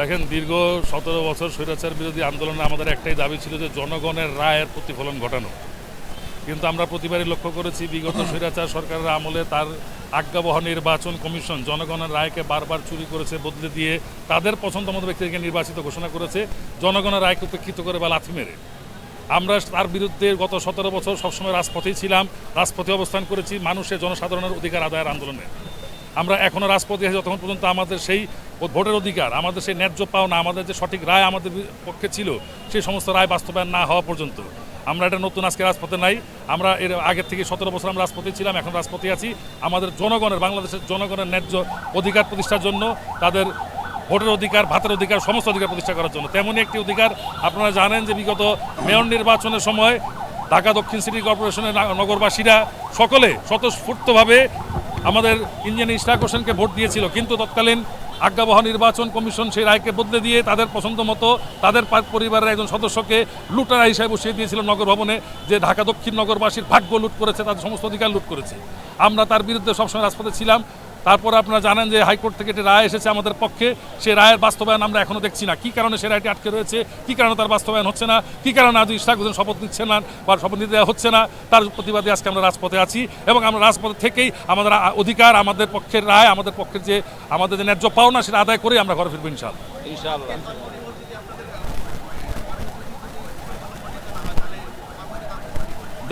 দেখেন, দীর্ঘ সতেরো বছর স্বৈরাচার বিরোধী আন্দোলনে আমাদের একটাই দাবি ছিল যে জনগণের রায়ের প্রতিফলন ঘটানো। কিন্তু আমরা প্রতিবারই লক্ষ্য করেছি, বিগত স্বৈরাচার সরকারের আমলে তার আজ্ঞাবহ নির্বাচন কমিশন জনগণের রায়কে বারবার চুরি করেছে, বদলে দিয়ে তাদের পছন্দ মতো ব্যক্তিকে নির্বাচিত ঘোষণা করেছে, জনগণের রায়কে উপেক্ষিত করে বা লাথি মেরে। আমরা তার বিরুদ্ধে গত সতেরো বছর সবসময় রাজপথেই ছিলাম, রাজপথে অবস্থান করেছি, মানুষের জনসাধারণের অধিকার আদায়ের আন্দোলনে। আমরা এখনও রাজপথে আছি, যতক্ষণ পর্যন্ত আমাদের সেই ভোটের অধিকার, আমাদের সেই ন্যায্য পাওনা, আমাদের যে সঠিক রায় আমাদের পক্ষে ছিল, সেই সমস্ত রায় বাস্তবায়ন না হওয়া পর্যন্ত। আমরা এটা নতুন, আজকে রাজপথে নাই। আমরা এর আগের থেকে সতেরো বছর আমরা রাজপথে ছিলাম, এখন রাজপথে আছি। আমাদের জনগণের, বাংলাদেশের জনগণের ন্যায্য অধিকার প্রতিষ্ঠার জন্য, তাদের ভোটের অধিকার, ভাতের অধিকার, সমস্ত অধিকার প্রতিষ্ঠা করার জন্য। তেমনই একটি অধিকার, আপনারা জানেন যে বিগত মেয়র নির্বাচনের সময় ঢাকা দক্ষিণ সিটি কর্পোরেশনের নগরবাসীরা সকলে স্বতঃস্ফূর্তভাবে আমাদের ইন্ডিয়ান ইশরাক হোসেনকে ভোট দিয়েছিল, কিন্তু তৎকালীন আজ্ঞাবহ নির্বাচন কমিশন সেই রায়কে বদলে দিয়ে তাদের পছন্দ মতো তাদের পরিবারের একজন সদস্যকে লুটারা হিসাবে বসিয়ে দিয়েছিল নগর ভবনে, যে ঢাকা দক্ষিণ নগরবাসীর ভাগ্য লুট করেছে, তাদের সমস্ত অধিকার লুট করেছে। আমরা তার বিরুদ্ধে সবসময় রাজপথে ছিলাম তারপর আপনারা জানেন যে হাইকোর্ট থেকে একটি রায় এসেছে আমাদের পক্ষে। সে রায়ের বাস্তবায়ন আমরা এখনও দেখছি না। কী কারণে সে রায়টি আটকে রয়েছে? কী কারণে তার বাস্তবায়ন হচ্ছে না? কি কারণে আজ ইশাক হোসেন শপথ নিচ্ছে না বা শপথ নিতে দেওয়া হচ্ছে না? তার প্রতিবাদে আজকে আমরা রাজপথে আছি এবং আমরা রাজপথ থেকেই আমাদের অধিকার, আমাদের পক্ষের রায়, আমাদের পক্ষের যে আমাদের যে ন্যায্য পাওনা সেটা আদায় করেই আমরা ঘরে ফিরবো ইনশাল্লাহ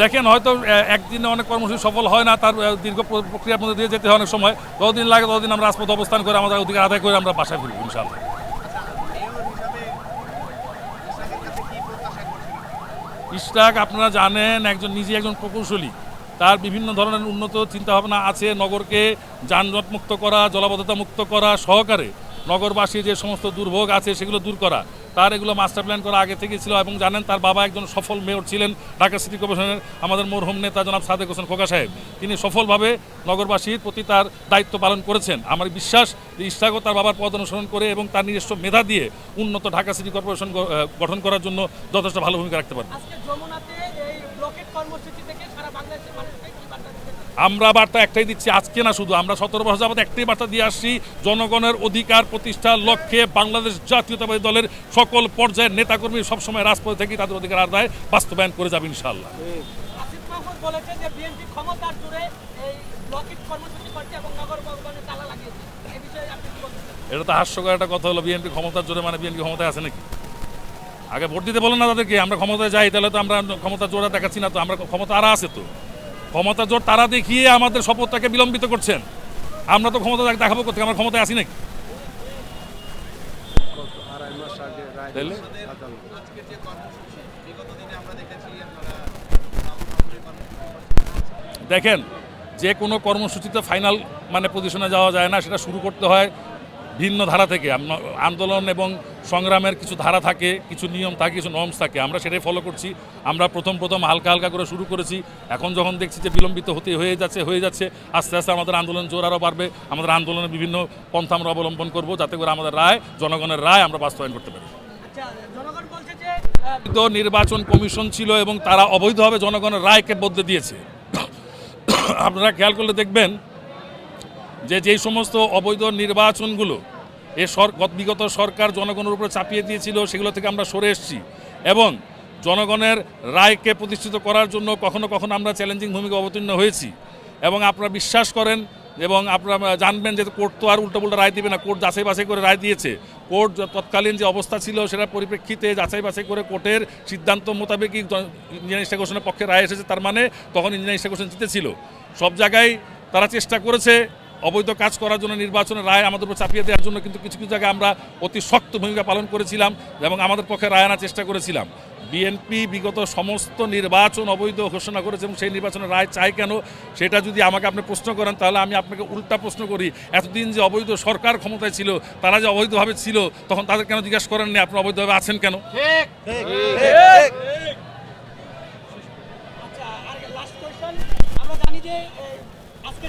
দেখেন, হয়তো একদিনে অনেক কর্মসূচি সফল হয় না, তার দীর্ঘ প্রক্রিয়ার মধ্যে দিয়ে যেতে হয় অনেক সময়। যতদিন লাগে ততদিন আমরা রাজপথে অবস্থান করে আমাদের অধিকার আদায় করে আমরা বাসায় ফিরবো ইনশাল্লাহ ইশরাক, আপনারা জানেন, একজন নিজে একজন প্রকৌশলী। তার বিভিন্ন ধরনের উন্নত চিন্তাভাবনা আছে নগরকে যানজট মুক্ত করা, জলাবদ্ধতা মুক্ত করা, সহকারে নগরবাসী যে সমস্ত দুর্ভোগ আছে সেগুলো দূর করা। তার এগুলো মাস্টার প্ল্যান করা আগে থেকে ছিল এবং জানেন তার বাবা একজন সফল মেয়র ছিলেন ঢাকা সিটি কর্পোরেশনের আমাদের মরহুম নেতা জনাব সাদেক হোসেন খোকা সাহেব। তিনি সফলভাবে নগরবাসীর প্রতি তার দায়িত্ব পালন করেছেন। আমার বিশ্বাস যে ইশরাকও তার বাবার পদ অনুসরণ করে এবং তার নিজস্ব মেধা দিয়ে উন্নত ঢাকা সিটি কর্পোরেশন গঠন করার জন্য যথেষ্ট ভালো ভূমিকা রাখতে পারবে। আমরা বার্তা একটাই দিচ্ছি আজকে না শুধু আমরা সতেরো বছর যাবত একটাই বার্তা দিয়ে আসছি জনগণের অধিকার প্রতিষ্ঠার লক্ষ্যে বাংলাদেশ জাতীয়তাবাদী দলের সকল পর্যায়ের নেতাকর্মী সবসময় রাজপথে থেকে তাদের অধিকার আদায় বাস্তবায়ন করে যাবে ইনশাল্লাহ বলেছে যে বিএনপি ক্ষমতার জুড়ে এই ব্লকেট কর্মসূচি করছে এবং নগর ভবনে তালা লাগিয়েছে। এই বিষয়ে আপনি কি বলতে এটা তো হাস্যকর একটা কথা হলো বিএনপি ক্ষমতার জোরে মানে বিএনপি ক্ষমতায় আছে নাকি? আগে ভোট দিতে বলেন না তাদেরকে আমরা ক্ষমতায় যাই তাহলে তো আমরা ক্ষমতার জোরে দেখাচ্ছি না তো আমরা ক্ষমতা আরা আছে তো। ক্ষমতার জোর তারা দেখিয়ে আমাদের শপথটাকে বিলম্বিত করছেন। আমরা তো ক্ষমতা দেখ- দেখাবো কোথায় আমরা ক্ষমতায় আসি নাকি? দেখেন যে কোনো কর্মসূচিতে ফাইনাল মানে পজিশনে যাওয়া যায় না সেটা শুরু করতে হয়। ভিন্ন ধারা থেকে। আন্দোলন এবং সংগ্রামের কিছু ধারা থাকে কিছু নিয়ম থাকে কিছু নর্মস থাকে। আমরা সেটাই ফলো করছি। আমরা প্রথম প্রথম হালকা হালকা করে শুরু করেছি। এখন যখন দেখছি যে বিলম্বিত হতে হয়ে যাচ্ছে হয়ে যাচ্ছে আস্তে আস্তে আমাদের আন্দোলন জোর আরও বাড়বে। আমাদের আন্দোলনের বিভিন্ন পন্থা আমরা অবলম্বন করব যাতে করে আমাদের রায় জনগণের রায় আমরা বাস্তবায়ন করতে পারি। আচ্ছা নির্বাচন কমিশন ছিল এবং তারা অবৈধভাবে জনগণের রায়কে বদলে দিয়েছে। আপনারা খেয়াল করলে দেখবেন যে যেই সমস্ত অবৈধ নির্বাচনগুলো এ সর বিগত সরকার জনগণের উপর চাপিয়ে দিয়েছিল, সেগুলো থেকে আমরা সরে এসেছি। এবং জনগণের রায়কে প্রতিষ্ঠিত করার জন্য কখনো কখনো আমরা চ্যালেঞ্জিং ভূমিকা অবতীর্ণ হয়েছি। এবং আপনারা বিশ্বাস করেন এবং আপনারা জানবেন যে কোর্ট তো আর উল্টো পুল্টা রায় দিবে না, কোর্ট যাচাই বাছাই করে রায় দিয়েছে। কোর্ট তৎকালীন যে অবস্থা ছিল সেটার পরিপ্রেক্ষিতে যাচাই বাছাই করে কোর্টের সিদ্ধান্ত মোতাবেকই ইঞ্জিনিয়ারিং স্টেশনের পক্ষে রায় এসেছে, তার মানে তখন ইঞ্জিনিয়ারিং স্টেশন জিতেছিল। সব জায়গায় তারা চেষ্টা করেছে অবৈধ কাজ করার জন্য নির্বাচনের রায় আমাদের উপর চাপিয়ে দেওয়ার জন্য কিন্তু কিছু কিছু জায়গায় আমরা অতি শক্ত ভূমিকা পালন করেছিলাম এবং আমাদের পক্ষে রায় আনার চেষ্টা করেছিলাম। বিএনপি বিগত সমস্ত নির্বাচন অবৈধ ঘোষণা করেছে এবং সেই নির্বাচনের রায় চাই কেন? সেটা যদি আমাকে আপনি প্রশ্ন করেন তাহলে আমি আপনাকে উল্টা প্রশ্ন করি। এতদিন যে অবৈধ সরকার ক্ষমতায় ছিল তারা যে অবৈধভাবে ছিল তখন তাদের কেন জিজ্ঞাসা করেননি? আপনি অবৈধভাবে আছেন কেন? আচ্ছা আর লাস্ট কোয়েশ্চেন আমরা জানি যে এই, আজকে সাত দিন যাবত কিন্তু আহ,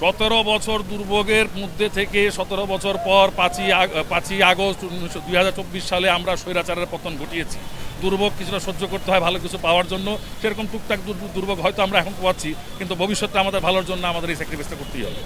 সতেরো বছর দুর্ভোগের মধ্যে থেকে সতেরো বছর পর পাঁচই পাঁচই আগস্ট দুই হাজার চব্বিশ সালে আমরা স্বৈরাচারের পতন ঘটিয়েছি। দুর্ভোগ কিছুটা সহ্য করতে হয় ভালো কিছু পাওয়ার জন্য। সেরকম টুকটাক দুর্ভোগ হয়তো আমরা এখন পাচ্ছি, কিন্তু ভবিষ্যতে আমাদের ভালোর জন্য আমাদের এই স্যাক্রিফাইসটা করতেই হবে।